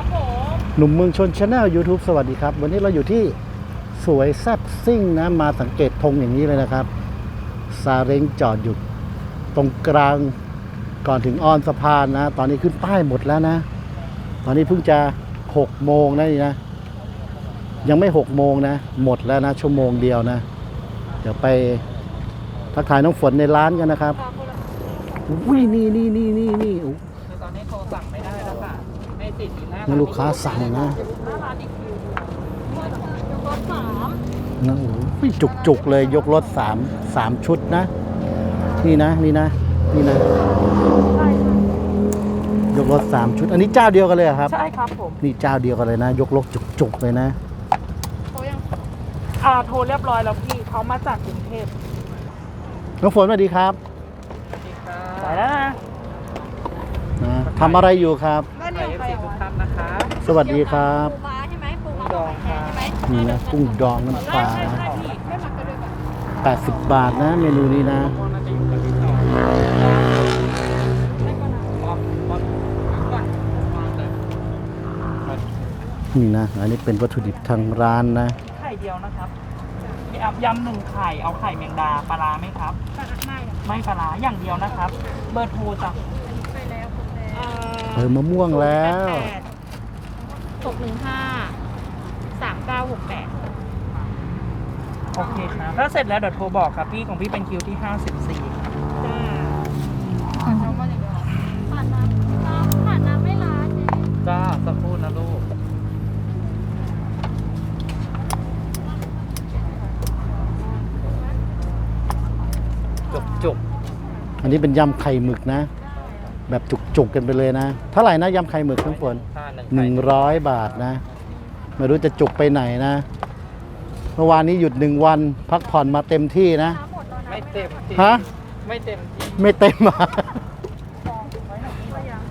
ครับผมหนุ่มเมืองชนชาแนล YouTube สวัสดีครับ วันนี้เราอยู่ที่สวยแซ่บซิ่งนะ มาสังเกตธงอย่างนี้เลยนะครับซาเร้งจอดอยู่ตรงกลางก่อนถึงออนสะพานนะ ตอนนี้ขึ้นป้ายหมดแล้วนะ ตอนนี้เพิ่งจะ6โมงนะนี่นะ ยังไม่6โมงนะ หมดแล้วนะ ชั่วโมงเดียวนะ เดี๋ยวไปทักทายน้องฝนในร้านกันนะครับ อุ้ยนี่นี่นี่นี่นี่ น้านี่ลูกค้าสั่งนะหน้าร้านอีกคือรถสามนะโอ้โหจุกจุกๆเลยยกรถสามสามชุดนะ นี่นะนี่นะนี่นะ ยกรถสามชุด อันนี้เจ้าเดียวกันเลยเหรอครับ ใช่ครับผมนี่เจ้าเดียวกันเลยนะ ยกรถจุกจุกๆเลยนะ โทรยังอ่าโทรเรียบร้อยแล้วพี่เขามาจากกรุงเทพน้องฝนสวัสดีครับสายแล้วนะนะทำอะไรอยู่ครับ ใส่เอฟซีทุกท่านนะคะ สวัสดีครับ ปูม้าใช่ไหมปูม้าดองค่ะใช่ไหมนี่นะกุ้งดองน้ำปลาใช่ใช่พี่ไม่หมักกระเดือกอะ80 บาทนะ เมนูนี้นะน่าจะอยู่กับพี่ต่อมองมองก่อนมองเลยนี่นะ อันนี้เป็นวัตถุดิบทางร้านนะ ไข่เดียวนะครับยำยำหนึ่งไข่ เอาไข่แมงดาปลาร้าไหมครับ ไม่หรอกไม่ปลาร้าอย่างเดียวนะครับ เบอร์โทรจ้ะไปแล้วครบแล้ว เออมะม่วงแล้วหกหนึ่งห้าสามเก้าหกแปดโอเคครับถ้าเสร็จแล้วเดี๋ยวโทรบอกครับพี่ของพี่เป็นคิวที่54ครับจ้าน้องมาอย่างเดียวผ่านน้ำน้ำผ่านน้ำไม่ร้านเนี่ยจ้าสักครู่นะลูกจุกจุกอันนี้เป็นยำไข่หมึกนะ แบบจุกๆกันไปเลยนะ เท่าไหร่นะยำไข่หมึกน้องฝนห้าหนึ่งหนึ่งร้อยบาทนะ ไม่รู้จะจุกไปไหนนะ เมื่อวานนี้หยุดหนึ่งวัน พักผ่อนมาเต็มที่นะน้ำหมดแล้วนะไม่เต็มที่ฮะ ไม่เต็มที่ไม่เต็มอะไว้หน่อยพี่ก็ยัง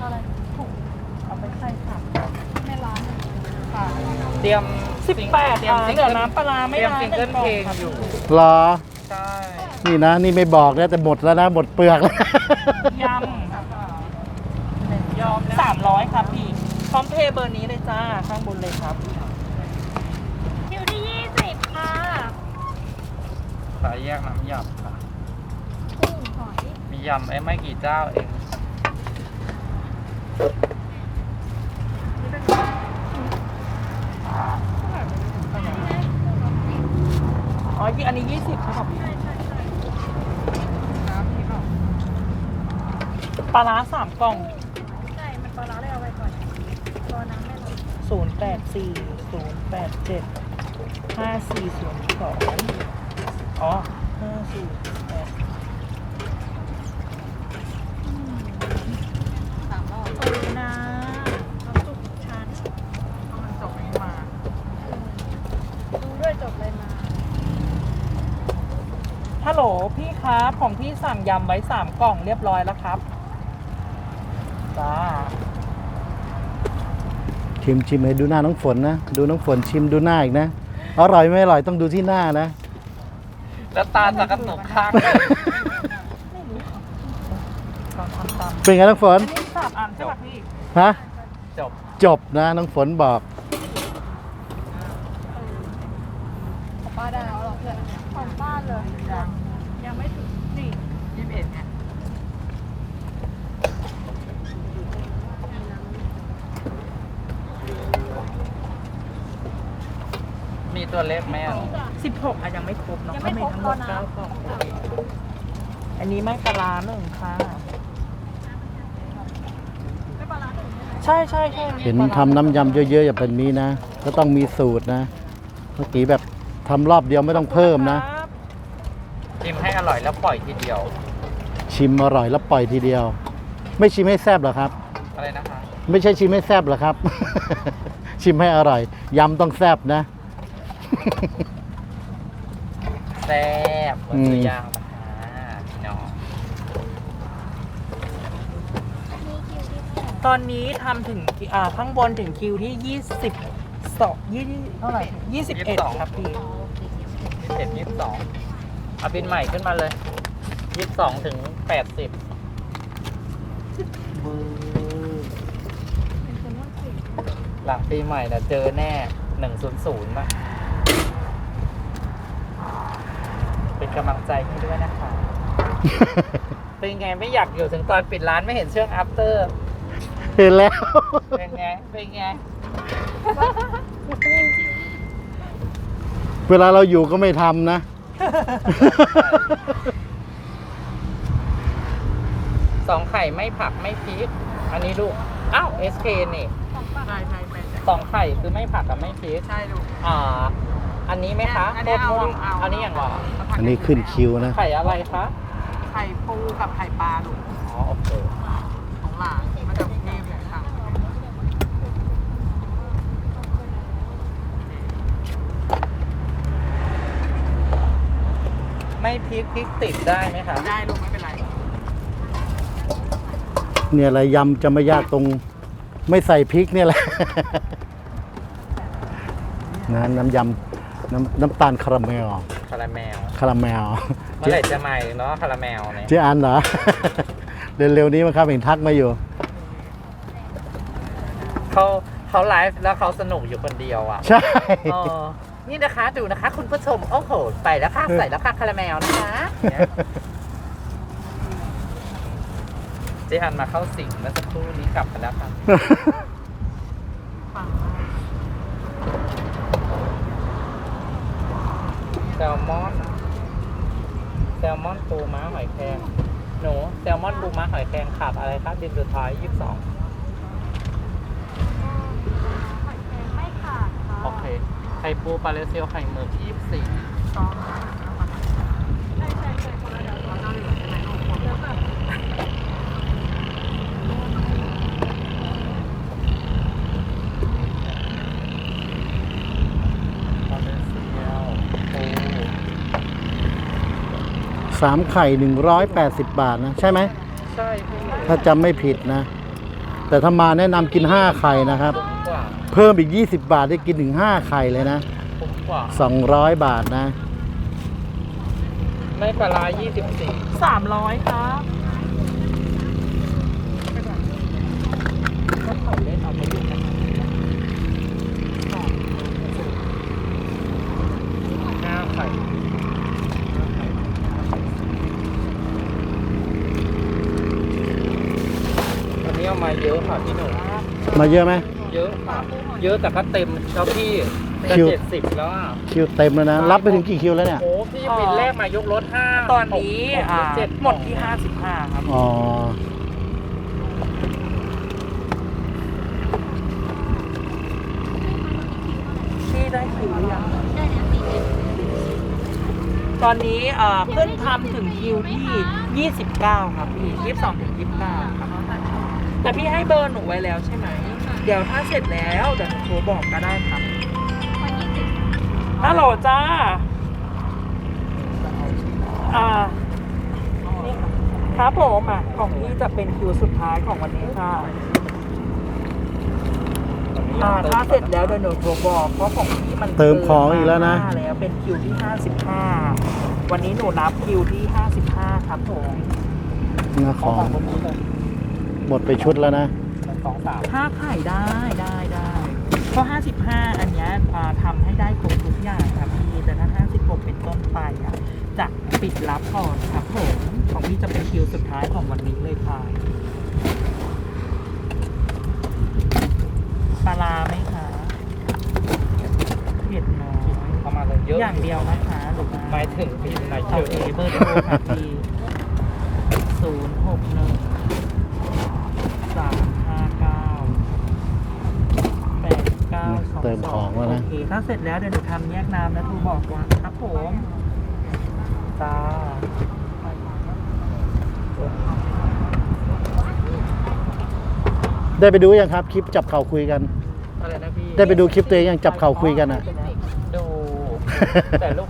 อะไรถูกเอาไปใส่ค่ะไม่ร้านค่ะเตรียมสิบแปดเตรียมอ่าซิงเหลืเกิอลน้ำปลาร้าไม่เตรียมร้านซิงเกิลเพลงอยู่เหรอ ใช่ นี่นะ นี่ไม่บอกนะแต่หมดแล้วนะ หมดเปลือกแล้วยำ ร้อยครับพี่ พร้อมเพย์เบอร์นี้เลยจ้า ข้างบนเลยครับ คิวที่ยี่สิบค่ะสายแยกน้ำยำค่ะมียำไอ้ไม่กี่เจ้าเองอ๋อยี่อันนี้ยี่สิบครับปลาร้าสามกล่อง แปดสี่ศูนย์แปดเจ็ดห้าสี่ศูนย์สองอ๋อห้าสี่แปดสามรอบขอบคุณนะน้ำซุปชั้นเอามันจบไม่มาดูด้วยจบเลยมาฮัลโหลพี่ครับของพี่สั่งยำไว้สามกล่องเรียบร้อยแล้วครับจ้า ชิมชิมให้ดูหน้าน้องฝนนะ ดูน้องฝนชิมดูหน้าอีกนะ อร่อยไม่อร่อยต้องดูที่หน้านะ แล้วตาจะกระตุกข้างตอนทำตามเป็นไงน้องฝนอันนี้สามอันใช่ป่ะพี่ฮะจบจบนะน้องฝนบอกของป้าดาวเหรอเพื่อนของป้าเลยยังยังไม่ถึงนี่ ยี่สิบเอ็ดไง มี ตัวเล็กไหมอะสิบหกอะยังไม่ครบเนาะยังไม่ครบก็มีทั้งหมดตอนนั้นเก้ากล่องโอเคอันนี้ไม่ปลาร้าหนึ่งค่ะไม่ปลาร้าถึงใช่ไหมใช่ใช่ใช่เห็นทำน้ำยำเยอะๆอย่างแบบนี้นะ ก็ต้องมีสูตรนะ เมื่อกี้แบบทำรอบเดียวไม่ต้องเพิ่มนะ ครับชิมให้อร่อยแล้วปล่อยทีเดียว ชิมอร่อยแล้วปล่อยทีเดียว ไม่ชิมให้แซบเหรอครับ อะไรนะคะ ไม่ใช่ชิมให้แซบเหรอครับ ชิมให้อร่อยยำต้องแซบนะ แซ่บเหมือนตัวอย่างอ่าพี่น้อง ตอนนี้ทำถึงอ่าข้างบนถึงคิวที่ยี่สิบสองยี่เท่าไหร่ยี่สิบเอ็ดครับพี่ยี่สิบเอ็ดยี่สิบสองเอาบินใหม่ขึ้นมาเลยยี่สิบสองถึงแปดสิบเป็นคนว่าเก่งหลังปีใหม่นะเจอแน่หนึ่งศูนย์ศูนย์ะเป็น กำลังใจให้ด้วยนะคะ เป็นไงไม่อยากอยู่ถึงตอนปิดร้านไม่เห็นช่วง after เห็นแล้ว เป็นไงเป็นไงเวลาเราอยู่ก็ไม่ทำนะ สองไข่ไม่ผักไม่พริก อันนี้ลูก อ้าว SK นี่ใช่ใช่ใช่สองไข่คือไม่ผักกับไม่พริก ใช่ลูก อ่า อันนี้ไหมคะอันนี้โคตรม่วงเอาเอา อันนี้อย่างหรออันนี้ขึ้นคิวนะ ไข่อะไรคะ ไข่ปูกับไข่ปลาลูกอ๋อโอเคของหลานมาจากกรุงเทพเลยค่ะไม่พริกพริกติดได้ไหมคะ ได้ลูกไม่เป็นไร เนี่ยแหละยำจะไม่ยากตรง ไม่ใส่พริกเนี่ยแหละ นะน้ำยำ น้ำน้ำตาลคาราเมล คาราเมล คาราเมล เมื่อไหร่จะมาอีกเนาะคาราเมลเนี่ยเจ๊อันเหรอ เร็วๆนี้มั้งครับเห็นทักมาอยู่ เขาเขาไลฟ์แล้วเขาสนุกอยู่คนเดียวอะใช่ เออนี่นะคะดูนะคะ คุณผู้ชมโอ้โหใส่แล้วค่ะใส่แล้วค่ะคาราเมลนะคะเนี่ยเจอันมาเข้าสิงเมื่อสักครู่นี้กลับไปแล้วค่ะ ฟัง แซลมอน แซลมอน ปูม้าหอยแครงหนูแซลมอนปูม้าหอยแครงขาดอะไรคะดินสุดท้ายยี่สิบสองไม่ขาดค่ะโอเค ไข่ปูปลาเลเซียวไข่หมึกยี่สิบสี่ต้อง ใช่ใช่ใช่คนละเดี๋ยว เราจะเหลือใช่ไหมลูก เดี๋ยวแบบ ปลาเลเซียวปู สามไข่หนึ่งร้อยแปดสิบบาทนะ ใช่ไหม ใช่พี่ถ้าจำไม่ผิดนะ แต่ถ้ามาแนะนำกินห้าไข่นะครับคุ้มกว่าเพิ่มอีก 20 บาทได้กินถึง 5 ไข่เลยนะคุ้มกว่า200 บาทนะ ไม่ปลาร้ายี่สิบสี่สามร้อยครับ ก็เขาเล่นเอาไปดูกันห้าไข่วันนี้ เอามาเยอะค่ะพี่หนุ่มมาเยอะไหม เยอะค่ะ เยอะแต่ก็เต็มแล้วพี่จะคิว เจ็ดสิบแล้วอะคิวเต็มแล้วนะ รับไปถึงกี่คิวแล้วเนี่ย โอ้พี่บินแรกมายกรถห้าตอนนี้หกอ่าเจ็ดหมดที่ 55 ครับ อ๋อ พี่ได้คิวหรือยังตอนนี้เอ่อเพิ่งทำถึงคิวที่ 29 ครับพี่ 22ถึง29ครับ แต่พี่ให้เบอร์หนูไว้แล้วใช่ไหม เดี๋ยวถ้าเสร็จแล้วเดี๋ยวหนูโทรบอกก็ได้ครับฮัลโหลจ้า อ่า นี่ค่ะครับผมอะของพี่จะเป็นคิวสุดท้ายของวันนี้ค่ะ อ่าถ้าเสร็จแล้วเดี๋ยวหนูโทรบอกเพราะของพี่มันเติมของอีกแล้วนะ เกิมาแล้วเป็นคิวที่55วันนี้หนูนับคิวที่55ครับผมนะของคนนี้เลย หมดไปชุดแล้วนะหนึ่งสองสามถ้าขายได้ได้ได้เพราะ55 อันเนี้ยอ่าทำให้ได้ครบทุกอย่างครับพี่แต่ถ้า56 เป็นต้นไปอะจะปิดรับก่อนครับผมของพี่จะเป็นคิวสุดท้ายของวันนี้เลยค่ะปลาร้าไหมคะเผ็ดน้อยประมาณเลยเยอะอย่างเดียวนะคะหรือว่าหมายถึงพี่นายโอเชิญเคเบอร์โทรค่ะพี่ศูนย์หกหนึ่งสามห้าเก้าแปดเก้าสอง เติมของแล้วนะ โอเค ถ้าเสร็จแล้วเดี๋ยวหนูทำแยกน้ำแล้วโทรบอกว่าครับผมจ้าได้ไปดูยังครับคลิปจับเข่าคุยกัน อะไรนะพี่ได้ไปดูคลิปตัวเองยังจับเข่าคุยกันอะ ดู แต่ลูก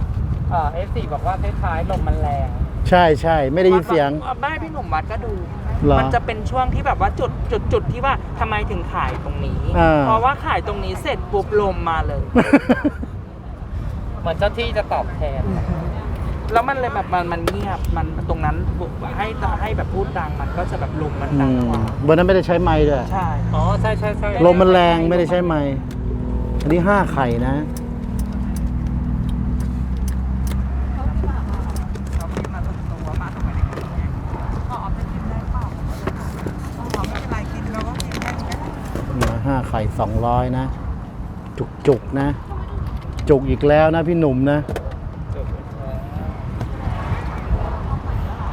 เอ่อฟซีบอกว่าท้ายๆลมมันแรง ใช่ใช่ไม่ได้ยินเสียงบ้านพี่หนุ่มวัดก็ดูเหรอมันจะเป็นช่วงที่แบบว่าจุดจุดจุดที่ว่าทำไมถึงขายตรงนี้ อ่า เพราะว่าขายตรงนี้เสร็จปุ๊บลมมาเลย เหมือนเจ้าที่จะตอบแทน แล้วมันเลยแบบมันมันเงียบมันตรงนั้นให้จะให้แบบพูดดังมันก็จะแบบลมมันอืดังมกว่าบนนั้นไม่ได้ใช้ไม้ด้วย ใช่ อ๋อ ใช่ใช่ใช่ลมมันแรงไม่ได้ใช้ไม้อันนี้ห้าไข่นะ เขาพี่มาตรงตัวมาทำไมได้ไงอ๋อเป็นกินได้เปล่าอ๋อไม่เป็นไรกินเราก็กินได้ไม่ได้ เนี่ย ห้าไข่สองร้อยนะ จุกจุกนะ จุกอีกแล้วนะพี่หนุ่มนะ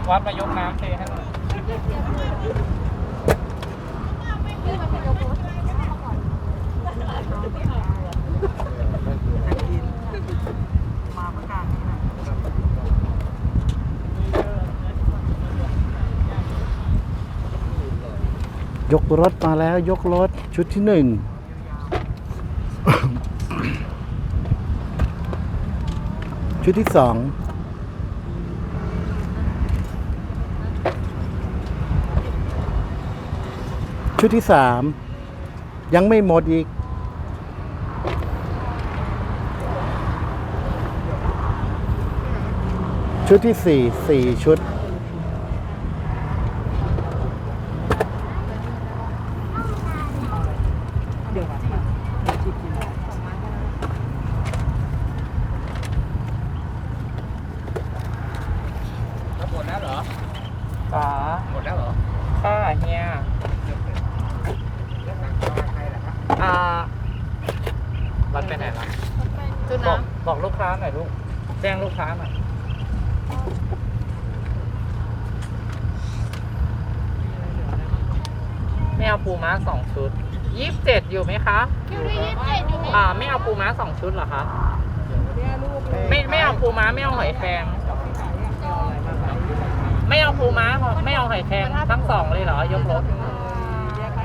วัดมายกน้ำเทให้หน่อยกินมาเลางนี่นะยกรถมาแล้วยกรถ ชุดที่หนึ่งชุดที่สองชุดที่สามยังไม่หมดอีก ชุดที่สี่สี่ชุดยวมาเดี๋ยวชิมกิน หมดแล้วเหรอ จ๋า หมดแล้วเหรอ ค่ะเฮีย อ่าวัดไปไหนละ จุด บอก น้ำ บอกลูกค้าหน่อยลูก แจ้งลูกค้าหน่อยไม่เอาปูม้าสองชุดยี่สิบเจ็ดอยู่ไหมคะคิวที่ยี่สิบเจ็ดอยู่ไหมอ่าไม่เอาปูม้าสองชุดเหรอคะไม่ไม่เอาปูม้าไม่เอาหอยแครงไม่เอาปูม้าไม่เอาหอยแครงทั้งสองเลยเหรอยกรถ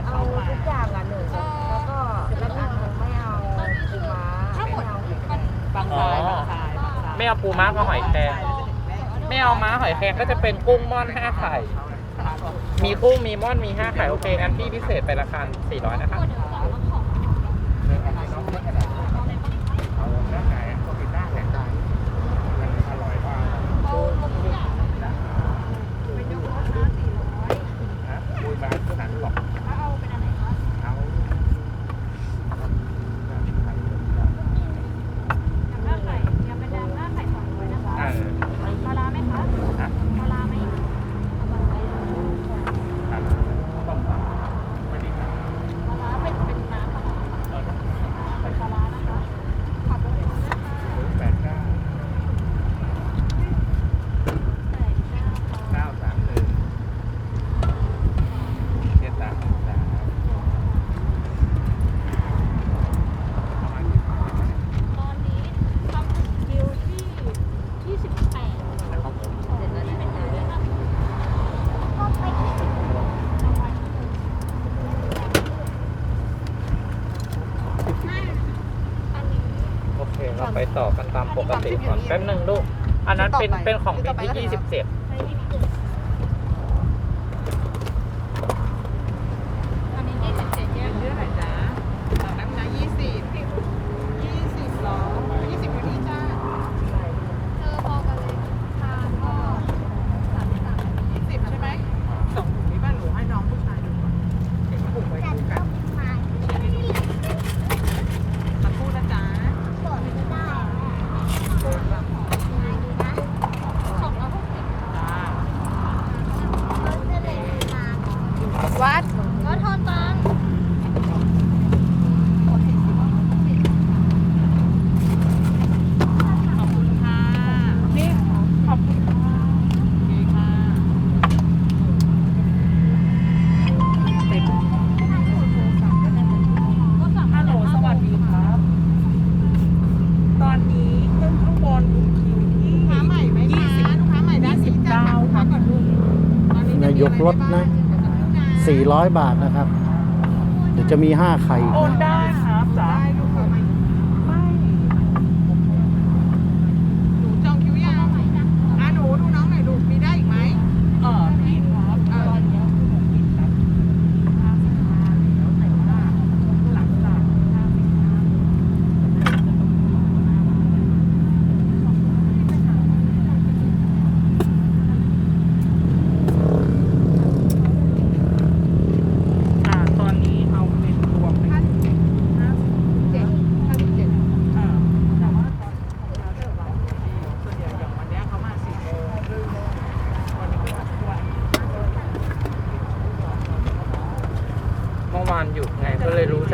เอาทุกอย่างอะหนึ่งแล้วก็แล้วอันหนึ่งไม่เอาปูม้าถ้าหมดมันบางทรายบางทรายบางทราย ไม่เอาปูม้ากับหอยแครงไม่เอาม้าหอยแครงก็จะเป็นกุ้งม่อนห้าไข่ มีกุ้งมีม่อนมีห้าไข่โอเคงั้นพี่พิเศษไปราคาสี่ร้อยนะคะ ห้าไข่ยังเป็นแดงห้าไข่สองร้อยนะคะ เออ ปลาร้าไหมคะปลาร้าไหมปลาร้าเป็นเป็นน้ำปลาร้าเป็นปลาร้านะคะขอบคุณนะคะแปดเก้าค่ะตอนนี้ทำคิวที่ที่สิบแปดเดี๋ยวนี้เป็นคิวที่ห้าสิบก็ไปที่สิบรางวัลที่หนึ่งห้าอันนี้ โอเค เราไปต่อกัน ตามปกติก่อนแป๊บหนึ่งลูก อันนั้นเป็นเป็นของบินที่ยี่สิบเจ็ดไปที่หนึ่ง 1,100 บาทนะครับ เดี๋ยวจะมีห้าไข่โอนได้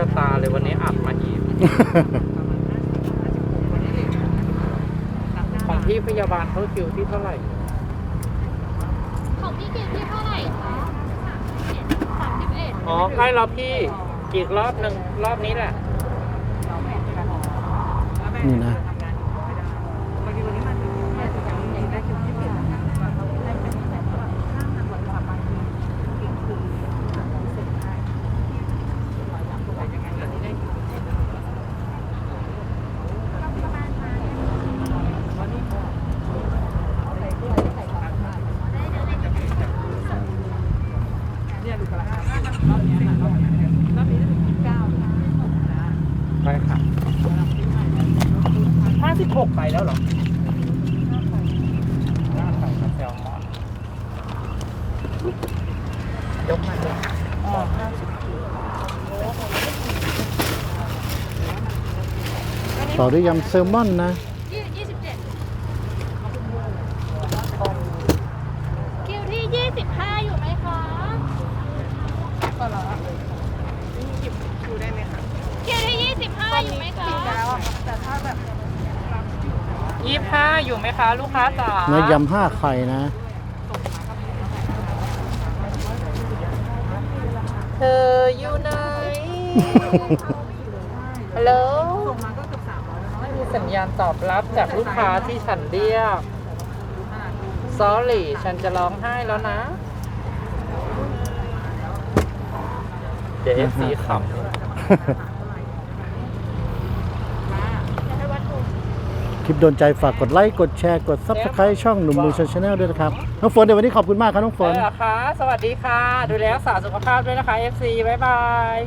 ก็เลยรู้ชะตาเลยวันนี้อัดมาอีก ของพี่พยาบาลเขาคิวที่เท่าไหร่ ของพี่คิวที่เท่าไหร่คะสามสิบเอ็ดอ๋อใกล้แล้วพี่ อีกรอบหนึ่งรอบนี้แหละ นี่นะ ใช่ค่ะ ห้าสิบหกไปแล้วเหรอ หน้าใส่กับแซลมอน ยกมาเลยอ๋อห้าสิบต่อด้วยยำแซลมอนนะยี่ยี่สิบเจ็ดคิวที่ยี่สิบห้าอยู่ไหมคะคิวที่ยี่สิบห้าอยู่ไหมคะยี่ห้าอยู่ไหมคะ ลูกค้าจ๋าเนื้อยำห้าไข่นะ เธออยู่ไหน ฮัลโหลไม่มีสัญญาณตอบรับจากลูกค้าที่ฉันเรียก sorry ฉันจะร้องไห้แล้วนะ เดี๋ยว FC ขำ คลิปโดนใจฝากกดไลค์กดแชร์กด Subscribe ช่องหนุ่มมือชาแนลด้วยนะครับ น้องฝนเดี๋ยววันนี้ขอบคุณมากครับน้องฝน เหรอคะสวัสดีค่ะ ดูแลรักษาสุขภาพด้วยนะคะ FC บ๊ายบาย